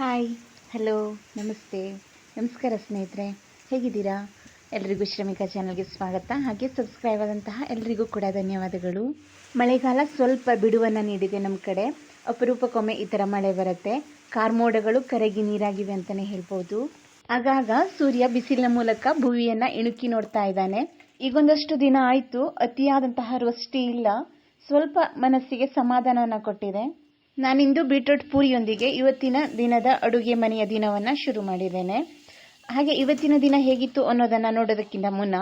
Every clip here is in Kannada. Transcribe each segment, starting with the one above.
ಹಾಯ್, ಹಲೋ, ನಮಸ್ತೆ. ನಮಸ್ಕಾರ ಸ್ನೇಹಿತರೆ, ಹೇಗಿದ್ದೀರಾ? ಎಲ್ರಿಗೂ ಶ್ರಮಿಕಾ ಚಾನಲ್ಗೆ ಸ್ವಾಗತ. ಹಾಗೆ ಸಬ್ಸ್ಕ್ರೈಬ್ ಆದಂತಹ ಎಲ್ರಿಗೂ ಕೂಡ ಧನ್ಯವಾದಗಳು. ಮಳೆಗಾಲ ಸ್ವಲ್ಪ ಬಿಡುವನ್ನು ನೀಡಿದೆ ನಮ್ಮ ಕಡೆ. ಅಪರೂಪಕ್ಕೊಮ್ಮೆ ಈ ಥರ ಮಳೆ ಬರುತ್ತೆ. ಕಾರ್ಮೋಡಗಳು ಕರಗಿ ನೀರಾಗಿವೆ ಅಂತಲೇ ಹೇಳ್ಬೋದು. ಆಗಾಗ ಸೂರ್ಯ ಬಿಸಿಲಿನ ಮೂಲಕ ಭೂವಿಯನ್ನು ಇಣುಕಿ ನೋಡ್ತಾ ಇದ್ದಾನೆ. ಈಗೊಂದಷ್ಟು ದಿನ ಆಯಿತು, ಅತಿಯಾದಂತಹ ರೊಷ್ಟಿ ಇಲ್ಲ. ಸ್ವಲ್ಪ ಮನಸ್ಸಿಗೆ ಸಮಾಧಾನವನ್ನು ಕೊಟ್ಟಿದೆ. ನಾನಿಂದು ಬೀಟ್ರೂಟ್ ಪೂರಿಯೊಂದಿಗೆ ಇವತ್ತಿನ ದಿನದ ಅಡುಗೆ ಮನೆಯ ದಿನವನ್ನು ಶುರು ಮಾಡಿದ್ದೇನೆ. ಹಾಗೆ ಇವತ್ತಿನ ದಿನ ಹೇಗಿತ್ತು ಅನ್ನೋದನ್ನು ನೋಡೋದಕ್ಕಿಂತ ಮುನ್ನ,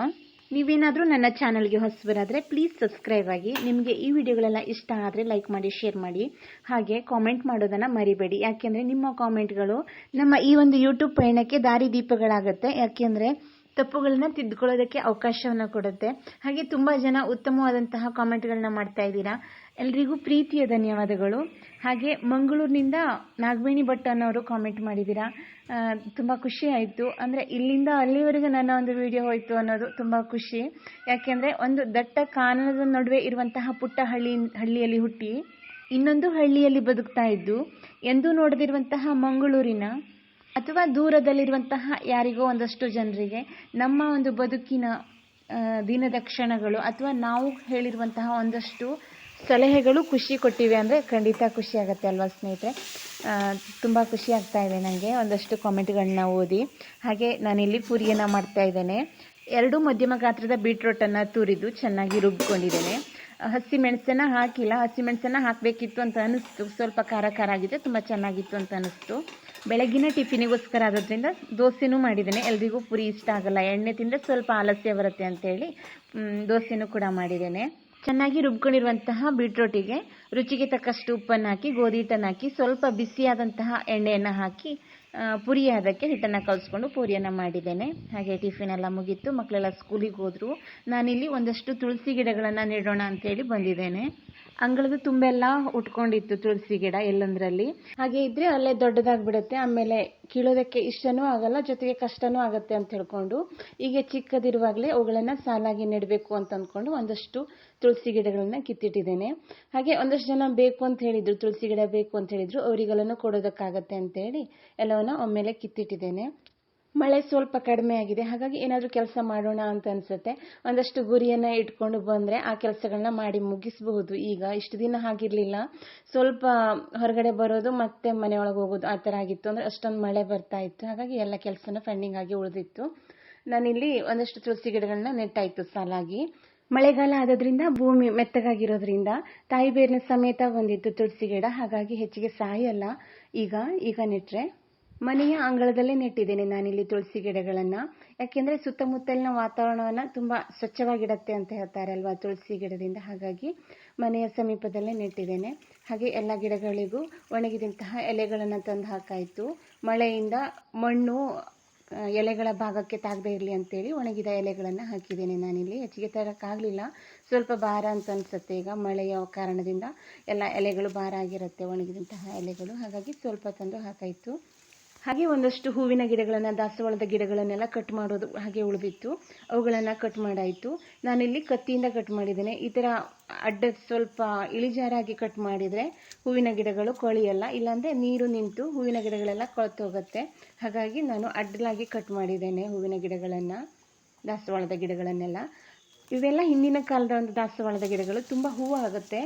ನೀವೇನಾದರೂ ನನ್ನ ಚಾನಲ್ಗೆ ಹೊಸಬರಾದರೆ ಪ್ಲೀಸ್ ಸಬ್ಸ್ಕ್ರೈಬ್ ಆಗಿ. ನಿಮಗೆ ಈ ವಿಡಿಯೋಗಳೆಲ್ಲ ಇಷ್ಟ ಆದರೆ ಲೈಕ್ ಮಾಡಿ ಶೇರ್ ಮಾಡಿ. ಹಾಗೆ ಕಾಮೆಂಟ್ ಮಾಡೋದನ್ನು ಮರಿಬೇಡಿ. ಯಾಕೆಂದರೆ ನಿಮ್ಮ ಕಾಮೆಂಟ್ಗಳು ನಮ್ಮ ಈ ಒಂದು ಯೂಟ್ಯೂಬ್ ಪಯಣಕ್ಕೆ ದಾರಿದೀಪಗಳಾಗುತ್ತೆ ಯಾಕೆಂದರೆ ತಪ್ಪುಗಳನ್ನ ತಿದ್ದುಕೊಳ್ಳೋದಕ್ಕೆ ಅವಕಾಶವನ್ನು ಕೊಡುತ್ತೆ. ಹಾಗೆ ತುಂಬ ಜನ ಉತ್ತಮವಾದಂತಹ ಕಾಮೆಂಟ್ಗಳನ್ನ ಮಾಡ್ತಾ ಇದ್ದೀರಾ. ಎಲ್ರಿಗೂ ಪ್ರೀತಿಯ ಧನ್ಯವಾದಗಳು. ಹಾಗೆ ಮಂಗಳೂರಿನಿಂದ ನಾಗವೇಣಿ ಭಟ್ ಅನ್ನೋರು ಕಾಮೆಂಟ್ ಮಾಡಿದ್ದೀರಾ. ತುಂಬ ಖುಷಿ ಆಯಿತು. ಅಂದರೆ ಇಲ್ಲಿಂದ ಅಲ್ಲಿವರೆಗೂ ನನ್ನ ಒಂದು ವಿಡಿಯೋ ಹೋಯ್ತು ಅನ್ನೋದು ತುಂಬ ಖುಷಿ. ಯಾಕೆಂದರೆ ಒಂದು ದಟ್ಟ ಕಾನನದ ನಡುವೆ ಇರುವಂತಹ ಪುಟ್ಟ ಹಳ್ಳಿ, ಹಳ್ಳಿಯಲ್ಲಿ ಹುಟ್ಟಿ ಇನ್ನೊಂದು ಹಳ್ಳಿಯಲ್ಲಿ ಬದುಕ್ತಾ ಇದ್ದು, ಎಂದೂ ನೋಡದಿರುವಂತಹ ಮಂಗಳೂರಿನ ಅಥವಾ ದೂರದಲ್ಲಿರುವಂತಹ ಯಾರಿಗೋ ಒಂದಷ್ಟು ಜನರಿಗೆ ನಮ್ಮ ಒಂದು ಬದುಕಿನ ದಿನದ ಕ್ಷಣಗಳು ಅಥವಾ ನಾವು ಹೇಳಿರುವಂತಹ ಒಂದಷ್ಟು ಸಲಹೆಗಳು ಖುಷಿ ಕೊಟ್ಟಿವೆ ಅಂದರೆ ಖಂಡಿತ ಖುಷಿ ಆಗುತ್ತೆ ಅಲ್ವಾ ಸ್ನೇಹಿತರೆ? ತುಂಬ ಖುಷಿ ಆಗ್ತಾ ಇದೆ ನನಗೆ ಒಂದಷ್ಟು ಕಾಮೆಂಟ್ಗಳನ್ನ ಓದಿ. ಹಾಗೆ ನಾನಿಲ್ಲಿ ಪೂರಿಯನ್ನು ಮಾಡ್ತಾ ಇದ್ದೇನೆ. ಎರಡು ಮಧ್ಯಮ ಗಾತ್ರದ ಬೀಟ್ರೋಟನ್ನು ತುರಿದು ಚೆನ್ನಾಗಿ ರುಬ್ಕೊಂಡಿದ್ದೇನೆ. ಹಸಿ ಮೆಣಸನ್ನು ಹಾಕಿಲ್ಲ. ಹಸಿ ಮೆಣಸನ್ನು ಹಾಕಬೇಕಿತ್ತು ಅಂತ ಅನಿಸ್ತು ಸ್ವಲ್ಪ ಖಾರ ಖಾರ ಆಗಿದೆ, ತುಂಬ ಚೆನ್ನಾಗಿತ್ತು ಅಂತ ಅನಿಸ್ತು ಬೆಳಗಿನ ಟಿಫಿನಿಗೋಸ್ಕರ ಆಗೋದ್ರಿಂದ ದೋಸೆನೂ ಮಾಡಿದ್ದೇನೆ. ಎಲ್ರಿಗೂ ಪುರಿ ಇಷ್ಟ ಆಗಲ್ಲ. ಎಣ್ಣೆ ತಿಂದರೆ ಸ್ವಲ್ಪ ಆಲಸ್ಯ ಬರುತ್ತೆ ಅಂತೇಳಿ ದೋಸೆನೂ ಕೂಡ ಮಾಡಿದ್ದೇನೆ. ಚೆನ್ನಾಗಿ ರುಬ್ಕೊಂಡಿರುವಂತಹ ಬೀಟ್ರೋಟಿಗೆ ರುಚಿಗೆ ತಕ್ಕಷ್ಟು ಉಪ್ಪನ್ನು ಹಾಕಿ ಗೋಧಿ ಹಿಟ್ಟನ್ನು ಹಾಕಿ ಸ್ವಲ್ಪ ಬಿಸಿಯಾದಂತಹ ಎಣ್ಣೆಯನ್ನು ಹಾಕಿ ಪುರಿ ಅದಕ್ಕೆ ಹಿಟ್ಟನ್ನು ಕಲಿಸ್ಕೊಂಡು ಪೂರಿಯನ್ನು ಮಾಡಿದ್ದೇನೆ. ಹಾಗೆ ಟಿಫಿನ್ ಎಲ್ಲ ಮುಗೀತು ಮಕ್ಕಳೆಲ್ಲ ಸ್ಕೂಲಿಗೆ ಹೋದರು. ನಾನಿಲ್ಲಿ ಒಂದಷ್ಟು ತುಳಸಿ ಗಿಡಗಳನ್ನು ನೆಡೋಣ ಅಂತೇಳಿ ಬಂದಿದ್ದೇನೆ. ಅಂಗಳದ ತುಂಬೆಲ್ಲ ಉಟ್ಕೊಂಡಿತ್ತು ತುಳಸಿ ಗಿಡ ಎಲ್ಲೊಂದರಲ್ಲಿ. ಹಾಗೆ ಇದ್ರೆ ಅಲ್ಲೇ ದೊಡ್ಡದಾಗ್ಬಿಡುತ್ತೆ, ಆಮೇಲೆ ಕೀಳೋದಕ್ಕೆ ಇಷ್ಟನೂ ಆಗಲ್ಲ, ಜೊತೆಗೆ ಕಷ್ಟನೂ ಆಗುತ್ತೆ ಅಂತ ಹೇಳ್ಕೊಂಡು ಈಗ ಚಿಕ್ಕದಿರುವಾಗಲೇ ಅವುಗಳನ್ನ ಸಾಲಾಗಿ ನೆಡಬೇಕು ಅಂತ ಅಂದ್ಕೊಂಡು ಒಂದಷ್ಟು ತುಳಸಿ ಗಿಡಗಳನ್ನ ಕಿತ್ತಿಟ್ಟಿದ್ದೇನೆ. ಹಾಗೆ ಒಂದಷ್ಟು ಜನ ಬೇಕು ಅಂತ ಹೇಳಿದ್ರು, ತುಳಸಿ ಗಿಡ ಬೇಕು ಅಂತ ಹೇಳಿದ್ರು, ಅವರಿಗೆಲ್ಲನೂ ಕೊಡೋದಕ್ಕಾಗತ್ತೆ ಅಂತೇಳಿ ಎಲ್ಲವನ್ನ ಒಮ್ಮೆಲೆ ಕಿತ್ತಿಟ್ಟಿದ್ದೇನೆ. ಮಳೆ ಸ್ವಲ್ಪ ಕಡಿಮೆ ಆಗಿದೆ. ಹಾಗಾಗಿ ಏನಾದರೂ ಕೆಲಸ ಮಾಡೋಣ ಅಂತ ಅನ್ಸುತ್ತೆ. ಒಂದಷ್ಟು ಗುರಿಯನ್ನು ಇಟ್ಕೊಂಡು ಬಂದರೆ ಆ ಕೆಲಸಗಳನ್ನ ಮಾಡಿ ಮುಗಿಸಬಹುದು. ಈಗ ಇಷ್ಟು ದಿನ ಆಗಿರಲಿಲ್ಲ ಸ್ವಲ್ಪ ಹೊರಗಡೆ ಬರೋದು ಮತ್ತೆ ಮನೆಯೊಳಗೆ ಹೋಗೋದು ಆ ಥರ ಆಗಿತ್ತು. ಅಂದರೆ ಅಷ್ಟೊಂದು ಮಳೆ ಬರ್ತಾ ಇತ್ತು. ಹಾಗಾಗಿ ಎಲ್ಲ ಕೆಲಸನ ಫಂಡಿಂಗ್ ಆಗಿ ಉಳಿದಿತ್ತು. ನಾನಿಲ್ಲಿ ಒಂದಷ್ಟು ತುಳಸಿ ಗಿಡಗಳನ್ನ ನೆಟ್ಟಾಯಿತು ಸಾಲಾಗಿ. ಮಳೆಗಾಲ ಆಗೋದ್ರಿಂದ ಭೂಮಿ ಮೆತ್ತಗಾಗಿರೋದ್ರಿಂದ ತಾಯಿ ಬೇರಿನ ಸಮೇತ ಬಂದಿತ್ತು ತುಳಸಿ ಗಿಡ. ಹಾಗಾಗಿ ಹೆಚ್ಚಿಗೆ ಸಾಯಲ್ಲ. ಈಗ ಈಗ ನೆಟ್ರೆ ಮನೆಯ ಅಂಗಳದಲ್ಲೇ ನೆಟ್ಟಿದ್ದೇನೆ ನಾನಿಲ್ಲಿ ತುಳಸಿ ಗಿಡಗಳನ್ನು. ಯಾಕೆಂದರೆ ಸುತ್ತಮುತ್ತಲಿನ ವಾತಾವರಣವನ್ನು ತುಂಬ ಸ್ವಚ್ಛವಾಗಿಡತ್ತೆ ಅಂತ ಹೇಳ್ತಾರೆ ಅಲ್ವಾ ತುಳಸಿ ಗಿಡದಿಂದ. ಹಾಗಾಗಿ ಮನೆಯ ಸಮೀಪದಲ್ಲೇ ನೆಟ್ಟಿದ್ದೇನೆ. ಹಾಗೆ ಎಲ್ಲ ಗಿಡಗಳಿಗೂ ಒಣಗಿದಂತಹ ಎಲೆಗಳನ್ನು ತಂದು ಹಾಕಾಯಿತು. ಮಳೆಯಿಂದ ಮಣ್ಣು ಎಲೆಗಳ ಭಾಗಕ್ಕೆ ತಾಗದೇ ಇರಲಿ ಅಂತೇಳಿ ಒಣಗಿದ ಎಲೆಗಳನ್ನು ಹಾಕಿದ್ದೇನೆ ನಾನಿಲ್ಲಿ. ಹೆಚ್ಚಿಗೆ ತರೋಕ್ಕಾಗಲಿಲ್ಲ ಸ್ವಲ್ಪ ಭಾರ ಅಂತ ಅನಿಸುತ್ತೆ ಈಗ ಮಳೆಯ ಕಾರಣದಿಂದ. ಎಲ್ಲ ಎಲೆಗಳು ಭಾರ ಆಗಿರುತ್ತೆ ಒಣಗಿದಂತಹ ಎಲೆಗಳು. ಹಾಗಾಗಿ ಸ್ವಲ್ಪ ತಂದು ಹಾಕಾಯಿತು. ಹಾಗೆ ಒಂದಷ್ಟು ಹೂವಿನ ಗಿಡಗಳನ್ನು, ದಾಸವಾಳದ ಗಿಡಗಳನ್ನೆಲ್ಲ ಕಟ್ ಮಾಡೋದು ಹಾಗೆ ಉಳಿದಿತ್ತು. ಅವುಗಳನ್ನು ಕಟ್ ಮಾಡಾಯಿತು. ನಾನಿಲ್ಲಿ ಕತ್ತಿಯಿಂದ ಕಟ್ ಮಾಡಿದ್ದೇನೆ. ಈ ಥರ ಅಡ್ಡ ಸ್ವಲ್ಪ ಇಳಿಜಾರಾಗಿ ಕಟ್ ಮಾಡಿದರೆ ಹೂವಿನ ಗಿಡಗಳು ಕೊಳೆಯಲ್ಲ, ಇಲ್ಲಾಂದರೆ ನೀರು ನಿಂತು ಹೂವಿನ ಗಿಡಗಳೆಲ್ಲ ಕೊಳತೋಗುತ್ತೆ. ಹಾಗಾಗಿ ನಾನು ಅಡ್ಡಲಾಗಿ ಕಟ್ ಮಾಡಿದ್ದೇನೆ ಹೂವಿನ ಗಿಡಗಳನ್ನು, ದಾಸವಾಳದ ಗಿಡಗಳನ್ನೆಲ್ಲ. ಇವೆಲ್ಲ ಹಿಂದಿನ ಕಾಲದ ಒಂದು ದಾಸವಾಳದ ಗಿಡಗಳು. ತುಂಬ ಹೂವು ಆಗುತ್ತೆ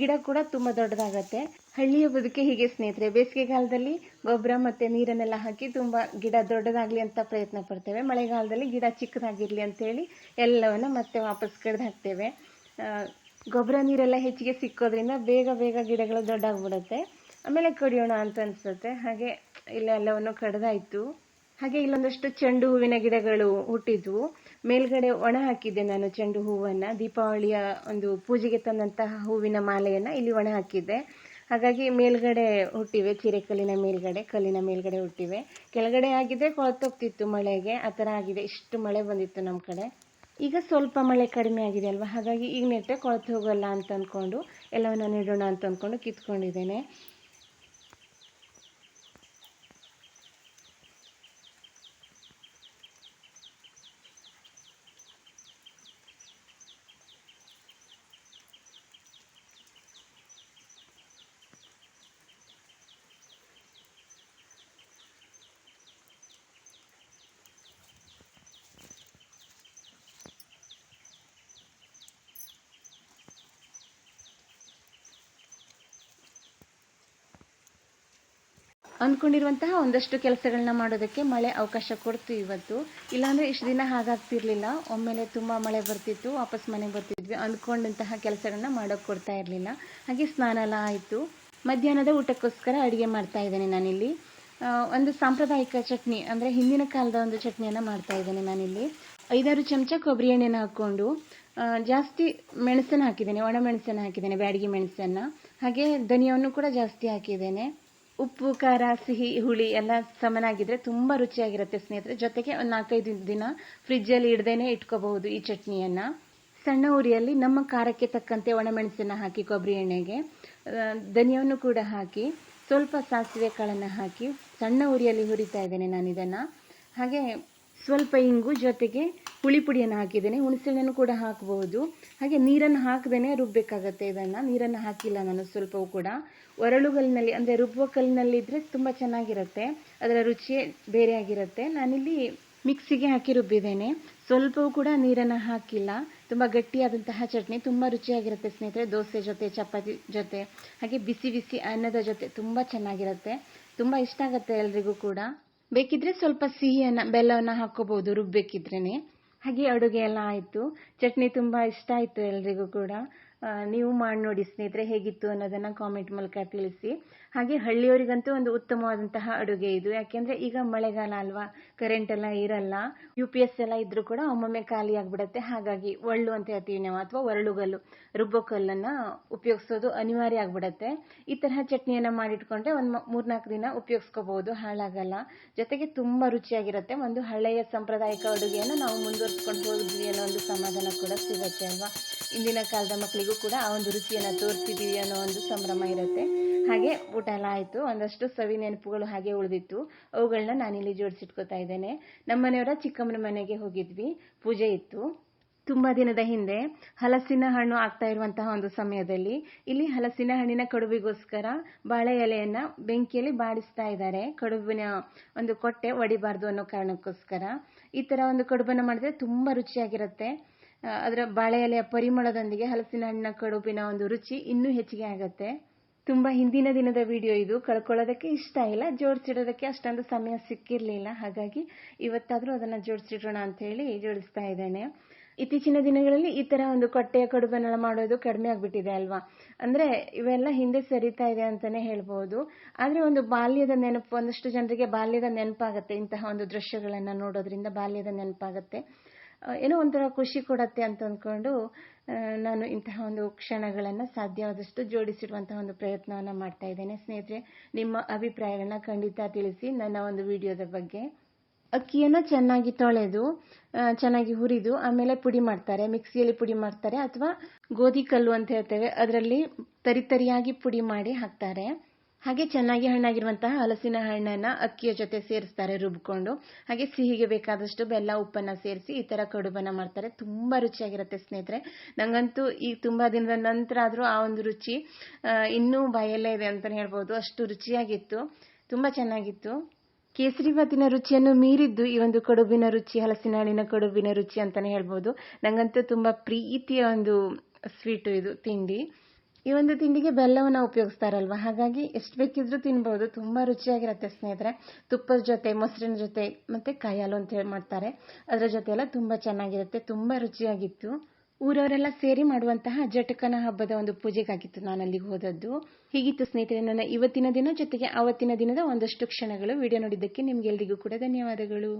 ಗಿಡ ಕೂಡ ತುಂಬ ದೊಡ್ಡದಾಗತ್ತೆ. ಹಳ್ಳಿಯ ಬದುಕೆ ಹೀಗೆ ಸ್ನೇಹಿತರೆ, ಬೇಸಿಗೆಗಾಲದಲ್ಲಿ ಗೊಬ್ಬರ ಮತ್ತು ನೀರನ್ನೆಲ್ಲ ಹಾಕಿ ತುಂಬ ಗಿಡ ದೊಡ್ಡದಾಗಲಿ ಅಂತ ಪ್ರಯತ್ನ ಪಡ್ತೇವೆ. ಮಳೆಗಾಲದಲ್ಲಿ ಗಿಡ ಚಿಕ್ಕದಾಗಿರಲಿ ಅಂತೇಳಿ ಎಲ್ಲವನ್ನು ಮತ್ತೆ ವಾಪಸ್ ಕಡ್ದು ಹಾಕ್ತೇವೆ. ಗೊಬ್ಬರ ನೀರೆಲ್ಲ ಹೆಚ್ಚಿಗೆ ಸಿಕ್ಕೋದ್ರಿಂದ ಬೇಗ ಬೇಗ ಗಿಡಗಳು ದೊಡ್ಡಾಗ್ಬಿಡುತ್ತೆ. ಆಮೇಲೆ ಕಡಿಯೋಣ ಅಂತ ಅನಿಸುತ್ತೆ. ಹಾಗೆ ಇಲ್ಲ ಎಲ್ಲವನ್ನು ಕಡ್ದಾಯಿತು. ಹಾಗೆ ಇಲ್ಲೊಂದಷ್ಟು ಚೆಂಡು ಹೂವಿನ ಗಿಡಗಳು ಹುಟ್ಟಿದ್ವು. ಮೇಲ್ಗಡೆ ಒಣ ಹಾಕಿದ್ದೆ ನಾನು ಚೆಂಡು ಹೂವನ್ನು. ದೀಪಾವಳಿಯ ಒಂದು ಪೂಜೆಗೆ ತಂದಂತಹ ಹೂವಿನ ಮಾಲೆಯನ್ನು ಇಲ್ಲಿ ಒಣ ಹಾಕಿದ್ದೆ. ಹಾಗಾಗಿ ಮೇಲ್ಗಡೆ ಹುಟ್ಟಿವೆ ಚಿರೆಕಲ್ಲಿನ ಮೇಲ್ಗಡೆ, ಕಲ್ಲಿನ ಮೇಲ್ಗಡೆ ಹುಟ್ಟಿವೆ. ಕೆಳಗಡೆ ಆಗಿದೆ ಕೊಳತೋಗ್ತಿತ್ತು ಮಳೆಗೆ. ಆ ಥರ ಆಗಿದೆ, ಇಷ್ಟು ಮಳೆ ಬಂದಿತ್ತು ನಮ್ಮ ಕಡೆ. ಈಗ ಸ್ವಲ್ಪ ಮಳೆ ಕಡಿಮೆ ಆಗಿದೆ ಅಲ್ವಾ? ಹಾಗಾಗಿ ಈಗ ನೆಟ್ಟೆ ಕೊಳತು ಹೋಗಲ್ಲ ಅಂತ ಅಂದ್ಕೊಂಡು ಎಲ್ಲವನ್ನ ನೆಡೋಣ ಅಂತ ಅಂದ್ಕೊಂಡು ಕಿತ್ಕೊಂಡಿದ್ದೇನೆ. ಅಂದ್ಕೊಂಡಿರುವಂತಹ ಒಂದಷ್ಟು ಕೆಲಸಗಳನ್ನ ಮಾಡೋದಕ್ಕೆ ಮಳೆ ಅವಕಾಶ ಕೊಡ್ತು ಇವತ್ತು. ಇಲ್ಲಾಂದರೆ ಇಷ್ಟು ದಿನ ಹಾಗಾಗ್ತಿರ್ಲಿಲ್ಲ. ಒಮ್ಮೆಲೆ ತುಂಬ ಮಳೆ ಬರ್ತಿತ್ತು, ವಾಪಸ್ ಮನೆಗೆ ಬರ್ತಿದ್ವಿ. ಅಂದ್ಕೊಂಡಂತಹ ಕೆಲಸಗಳನ್ನ ಮಾಡೋಕ್ಕೆ ಕೊಡ್ತಾ ಇರಲಿಲ್ಲ. ಹಾಗೆ ಸ್ನಾನ ಎಲ್ಲ ಆಯಿತು. ಮಧ್ಯಾಹ್ನದ ಊಟಕ್ಕೋಸ್ಕರ ಅಡುಗೆ ಮಾಡ್ತಾ ಇದ್ದೇನೆ ನಾನಿಲ್ಲಿ. ಒಂದು ಸಾಂಪ್ರದಾಯಿಕ ಚಟ್ನಿ, ಅಂದರೆ ಹಿಂದಿನ ಕಾಲದ ಒಂದು ಚಟ್ನಿಯನ್ನು ಮಾಡ್ತಾ ಇದ್ದೇನೆ ನಾನಿಲ್ಲಿ. ಐದಾರು ಚಮಚ ಕೊಬ್ಬರಿ ಎಣ್ಣೆನ ಹಾಕ್ಕೊಂಡು ಜಾಸ್ತಿ ಮೆಣಸನ್ನು ಹಾಕಿದ್ದೇನೆ, ಒಣ ಮೆಣಸನ್ನು ಹಾಕಿದ್ದೇನೆ, ಬ್ಯಾಡಗಿ ಮೆಣಸನ್ನು. ಹಾಗೆ ಧನಿಯವನ್ನು ಕೂಡ ಜಾಸ್ತಿ ಹಾಕಿದ್ದೇನೆ. ಉಪ್ಪು, ಖಾರ, ಸಿಹಿ, ಹುಳಿ ಎಲ್ಲ ಸಮನಾಗಿದ್ರೆ ತುಂಬ ರುಚಿಯಾಗಿರುತ್ತೆ ಸ್ನೇಹಿತರೆ. ಜೊತೆಗೆ ಒಂದು ನಾಲ್ಕೈದು ದಿನ ಫ್ರಿಜ್ಜಲ್ಲಿ ಇಡ್ದೇನೆ ಇಟ್ಕೋಬಹುದು ಈ ಚಟ್ನಿಯನ್ನು. ಸಣ್ಣ ಉರಿಯಲ್ಲಿ ನಮ್ಮ ಖಾರಕ್ಕೆ ತಕ್ಕಂತೆ ಒಣಮೆಣಸನ್ನು ಹಾಕಿ, ಕೊಬ್ಬರಿ ಎಣ್ಣೆಗೆ ಧನಿಯವನ್ನು ಕೂಡ ಹಾಕಿ, ಸ್ವಲ್ಪ ಸಾಸಿವೆ ಕಾಳನ್ನು ಹಾಕಿ, ಸಣ್ಣ ಉರಿಯಲ್ಲಿ ಹುರಿತಾ ಇದ್ದೇನೆ ನಾನು ಇದನ್ನು ಹಾಗೆ ಸ್ವಲ್ಪ ಇಂಗು, ಜೊತೆಗೆ ಹುಳಿ ಪುಡಿಯನ್ನು ಹಾಕಿದ್ದೇನೆ. ಹುಣಸೆಹಣ್ಣನ್ನು ಕೂಡ ಹಾಕಬಹುದು ಹಾಗೆ ನೀರನ್ನು ಹಾಕದೇನೆ ರುಬ್ಬಬೇಕಾಗತ್ತೆ ಇದನ್ನು. ನೀರನ್ನು ಹಾಕಿಲ್ಲ ನಾನು ಸ್ವಲ್ಪವೂ ಕೂಡ. ಒರಳುಗಲ್ಲಿನಲ್ಲಿ, ಅಂದರೆ ರುಬ್ಬುವ ಕಲ್ಲಿನಲ್ಲಿ ಇದ್ದರೆ ತುಂಬ ಚೆನ್ನಾಗಿರುತ್ತೆ. ಅದರ ರುಚಿಯೇ ಬೇರೆ ಆಗಿರುತ್ತೆ ನಾನಿಲ್ಲಿ ಮಿಕ್ಸಿಗೆ ಹಾಕಿ ರುಬ್ಬಿದ್ದೇನೆ. ಸ್ವಲ್ಪವೂ ಕೂಡ ನೀರನ್ನು ಹಾಕಿಲ್ಲ. ತುಂಬ ಗಟ್ಟಿಯಾದಂತಹ ಚಟ್ನಿ, ತುಂಬ ರುಚಿಯಾಗಿರುತ್ತೆ ಸ್ನೇಹಿತರೆ. ದೋಸೆ ಜೊತೆ, ಚಪಾತಿ ಜೊತೆ, ಹಾಗೆ ಬಿಸಿ ಬಿಸಿ ಅನ್ನದ ಜೊತೆ ತುಂಬ ಚೆನ್ನಾಗಿರುತ್ತೆ. ತುಂಬ ಇಷ್ಟ ಆಗುತ್ತೆ ಎಲ್ರಿಗೂ ಕೂಡ. ಬೇಕಿದ್ರೆ ಸ್ವಲ್ಪ ಸಿಹಿಯನ್ನು, ಬೆಲ್ಲವನ್ನು ಹಾಕೋಬಹುದು ರುಬ್ಬೇಕಿದ್ರೇನೆ. ಹಾಗೆ ಅಡುಗೆ ಎಲ್ಲ ಆಯ್ತು. ಚಟ್ನಿ ತುಂಬಾ ಇಷ್ಟ ಆಯ್ತು ಎಲ್ರಿಗೂ ಕೂಡ. ನೀವು ಮಾಡಿ ನೋಡಿ ಸ್ನೇಹಿತರೆ ಹೇಗಿತ್ತು ಅನ್ನೋದನ್ನು ಕಾಮೆಂಟ್ ಮೂಲಕ ತಿಳಿಸಿ. ಹಾಗೆ ಹಳ್ಳಿಯವರಿಗಂತೂ ಒಂದು ಉತ್ತಮವಾದಂತಹ ಅಡುಗೆ ಇದು. ಯಾಕೆಂದರೆ ಈಗ ಮಳೆಗಾಲ ಅಲ್ವಾ ಕರೆಂಟ್ ಎಲ್ಲ ಇರಲ್ಲ ಯು ಪಿ ಎಸ್ ಎಲ್ಲ ಇದ್ರೂ ಕೂಡ ಒಮ್ಮೊಮ್ಮೆ ಖಾಲಿ ಆಗಿಬಿಡುತ್ತೆ. ಹಾಗಾಗಿ ಒಳ್ಳು ಅಂತ ಹೇಳ್ತೀವಿ ನಾವು, ಅಥವಾ ಒರಳುಗಲ್ಲು ರುಬ್ಬೋ ಕಲ್ಲನ್ನು ಉಪಯೋಗಿಸೋದು ಅನಿವಾರ್ಯ ಆಗಿಬಿಡುತ್ತೆ. ಈ ತರಹ ಚಟ್ನಿಯನ್ನು ಮಾಡಿಟ್ಕೊಂಡ್ರೆ ಒಂದು ಮೂರ್ನಾಲ್ಕು ದಿನ ಉಪಯೋಗಿಸ್ಕೋಬಹುದು ಹಾಳಾಗಲ್ಲ. ಜೊತೆಗೆ ತುಂಬ ರುಚಿಯಾಗಿರುತ್ತೆ. ಒಂದು ಹಳೆಯ ಸಾಂಪ್ರದಾಯಿಕ ಅಡುಗೆಯನ್ನು ನಾವು ಮುಂದುವರಿಸ್ಕೊಂಡು ಹೋಗಿದ್ವಿ ಅನ್ನೋ ಒಂದು ಸಮಾಧಾನ ಕೂಡ ಸಿಗುತ್ತೆ ಅಲ್ವಾ? ಇಂದಿನ ಕಾಲದ ಮಕ್ಕಳಿಗೂ ಕೂಡ ಆ ಒಂದು ರುಚಿಯನ್ನು ತೋರಿಸಿದೀವಿ ಅನ್ನೋ ಒಂದು ಸಂಭ್ರಮ ಇರುತ್ತೆ. ಹಾಗೆ ಊಟ ಎಲ್ಲ ಆಯಿತು. ಒಂದಷ್ಟು ಸವಿ ನೆನಪುಗಳು ಹಾಗೆ ಉಳಿದಿತ್ತು. ಅವುಗಳನ್ನ ನಾನಿಲ್ಲಿ ಜೋಡಿಸಿಟ್ಕೋತಾ ಇದ್ದೇನೆ. ನಮ್ಮನೆಯವರ ಚಿಕ್ಕಮ್ಮನ ಮನೆಗೆ ಹೋಗಿದ್ವಿ. ಪೂಜೆ ಇತ್ತು. ತುಂಬಾ ದಿನದ ಹಿಂದೆ ಹಲಸಿನ ಹಣ್ಣು ಆಗ್ತಾ ಇರುವಂತಹ ಒಂದು ಸಮಯದಲ್ಲಿ ಇಲ್ಲಿ ಹಲಸಿನ ಹಣ್ಣಿನ ಕಡುಬಿಗೋಸ್ಕರ ಬಾಳೆ ಎಲೆಯನ್ನು ಬೆಂಕಿಯಲ್ಲಿ ಬಾಡಿಸ್ತಾ ಇದ್ದಾರೆ. ಕಡುಬಿನ ಒಂದು ಕೊಟ್ಟೆ ಒಡಿಬಾರ್ದು ಅನ್ನೋ ಕಾರಣಕ್ಕೋಸ್ಕರ. ಈ ಥರ ಒಂದು ಕಡುಬನ್ನು ಮಾಡಿದ್ರೆ ತುಂಬಾ ರುಚಿಯಾಗಿರುತ್ತೆ. ಅದರ ಬಾಳೆ ಎಲೆಯ ಪರಿಮಳದೊಂದಿಗೆ ಹಲಸಿನ ಹಣ್ಣಿನ ಕಡುಬಿನ ಒಂದು ರುಚಿ ಇನ್ನೂ ಹೆಚ್ಚಿಗೆ ಆಗುತ್ತೆ. ತುಂಬಾ ಹಿಂದಿನ ದಿನದ ವಿಡಿಯೋ ಇದು. ಕಳ್ಕೊಳ್ಳೋದಕ್ಕೆ ಇಷ್ಟ ಇಲ್ಲ. ಜೋಡಿಸಿಡೋದಕ್ಕೆ ಅಷ್ಟೊಂದು ಸಮಯ ಸಿಕ್ಕಿರಲಿಲ್ಲ. ಹಾಗಾಗಿ ಇವತ್ತಾದರೂ ಅದನ್ನ ಜೋಡಿಸಿಡೋಣ ಅಂತ ಹೇಳಿ ಜೋಡಿಸ್ತಾ ಇದ್ದೇನೆ. ಇತ್ತೀಚಿನ ದಿನಗಳಲ್ಲಿ ಈ ತರ ಒಂದು ಕೊಟ್ಟೆಯ ಕಡುಬನ್ನೆಲ್ಲ ಮಾಡೋದು ಕಡಿಮೆ ಆಗಿಬಿಟ್ಟಿದೆ ಅಲ್ವಾ? ಅಂದ್ರೆ ಇವೆಲ್ಲ ಹಿಂದೆ ಸರಿತಾ ಇದೆ ಅಂತಾನೆ ಹೇಳ್ಬೋದು. ಆದ್ರೆ ಒಂದು ಬಾಲ್ಯದ ನೆನಪು, ಒಂದಷ್ಟು ಜನರಿಗೆ ಬಾಲ್ಯದ ನೆನಪಾಗತ್ತೆ ಇಂತಹ ಒಂದು ದೃಶ್ಯಗಳನ್ನು ನೋಡೋದ್ರಿಂದ ಬಾಲ್ಯದ ನೆನಪಾಗತ್ತೆ. ಏನೋ ಒಂಥರ ಖುಷಿ ಕೊಡತ್ತೆ ಅಂತ ಅಂದ್ಕೊಂಡು ನಾನು ಇಂತಹ ಒಂದು ಕ್ಷಣಗಳನ್ನು ಸಾಧ್ಯವಾದಷ್ಟು ಜೋಡಿಸಿಡುವಂತಹ ಒಂದು ಪ್ರಯತ್ನವನ್ನು ಮಾಡ್ತಾ ಇದ್ದೇನೆ. ಸ್ನೇಹಿತರೆ, ನಿಮ್ಮ ಅಭಿಪ್ರಾಯಗಳನ್ನ ಖಂಡಿತ ತಿಳಿಸಿ ನನ್ನ ಒಂದು ವಿಡಿಯೋದ ಬಗ್ಗೆ. ಅಕ್ಕಿಯನ್ನು ಚೆನ್ನಾಗಿ ತೊಳೆದು ಚೆನ್ನಾಗಿ ಹುರಿದು, ಆಮೇಲೆ ಪುಡಿ ಮಾಡ್ತಾರೆ. ಮಿಕ್ಸಿಯಲ್ಲಿ ಪುಡಿ ಮಾಡ್ತಾರೆ ಅಥವಾ ಗೋಧಿ ಕಲ್ಲು ಅಂತ ಹೇಳ್ತೇವೆ. ಅದರಲ್ಲಿ ತರಿತರಿಯಾಗಿ ಪುಡಿ ಮಾಡಿ ಹಾಕ್ತಾರೆ. ಹಾಗೆ ಚೆನ್ನಾಗಿ ಹಣ್ಣಾಗಿರುವಂತಹ ಹಲಸಿನ ಹಣ್ಣನ್ನ ಅಕ್ಕಿಯ ಜೊತೆ ಸೇರಿಸ್ತಾರೆ ರುಬ್ಕೊಂಡು. ಹಾಗೆ ಸಿಹಿಗೆ ಬೇಕಾದಷ್ಟು ಬೆಲ್ಲ, ಉಪ್ಪನ್ನ ಸೇರಿಸಿ ಈ ತರ ಕಡುಬನ್ನ ಮಾಡ್ತಾರೆ. ತುಂಬಾ ರುಚಿಯಾಗಿರುತ್ತೆ ಸ್ನೇಹಿತರೆ. ನಂಗಂತೂ ಈ ತುಂಬಾ ದಿನದ ನಂತರ ಆದ್ರೂ ಆ ಒಂದು ರುಚಿ ಇನ್ನೂ ಬಾಯಲ್ಲೇ ಇದೆ ಅಂತಾನೆ ಹೇಳ್ಬೋದು. ಅಷ್ಟು ರುಚಿಯಾಗಿತ್ತು. ತುಂಬಾ ಚೆನ್ನಾಗಿತ್ತು. ಕೇಸರಿಬಾತಿನ ರುಚಿಯನ್ನು ಮೀರಿದ್ದು ಈ ಒಂದು ಕಡುಬಿನ ರುಚಿ, ಹಲಸಿನ ಹಣ್ಣಿನ ಕಡುಬಿನ ರುಚಿ ಅಂತಾನೆ ಹೇಳ್ಬೋದು. ನಂಗಂತೂ ತುಂಬಾ ಪ್ರೀತಿಯ ಒಂದು ಸ್ವೀಟು ಇದು, ತಿಂಡಿ. ಈ ಒಂದು ತಿಂಡಿಗೆ ಬೆಲ್ಲವನ್ನು ಉಪಯೋಗಿಸ್ತಾರಲ್ವಾ? ಹಾಗಾಗಿ ಎಷ್ಟು ಬೇಕಿದ್ರೂ ತಿನ್ಬೋದು. ತುಂಬ ರುಚಿಯಾಗಿರುತ್ತೆ ಸ್ನೇಹಿತರೆ. ತುಪ್ಪದ ಜೊತೆ, ಮೊಸರಿನ ಜೊತೆ, ಮತ್ತು ಕಾಯಾಲು ಅಂತ ಹೇಳಿ ಮಾಡ್ತಾರೆ. ಅದರ ಜೊತೆ ಎಲ್ಲ ತುಂಬ ಚೆನ್ನಾಗಿರುತ್ತೆ. ತುಂಬ ರುಚಿಯಾಗಿತ್ತು. ಊರವರೆಲ್ಲ ಸೇರಿ ಮಾಡುವಂತಹ ಜಟಕನ ಹಬ್ಬದ ಒಂದು ಪೂಜೆಗಾಗಿತ್ತು ನಾನು ಅಲ್ಲಿಗೆ ಹೋದದ್ದು. ಹೀಗಿತ್ತು ಸ್ನೇಹಿತರೆ, ನನ್ನ ಇವತ್ತಿನ ದಿನ ಜೊತೆಗೆ ಆವತ್ತಿನ ದಿನದ ಒಂದಷ್ಟು ಕ್ಷಣಗಳು. ವಿಡಿಯೋ ನೋಡಿದ್ದಕ್ಕೆ ನಿಮ್ಗೆಲ್ರಿಗೂ ಕೂಡ ಧನ್ಯವಾದಗಳು.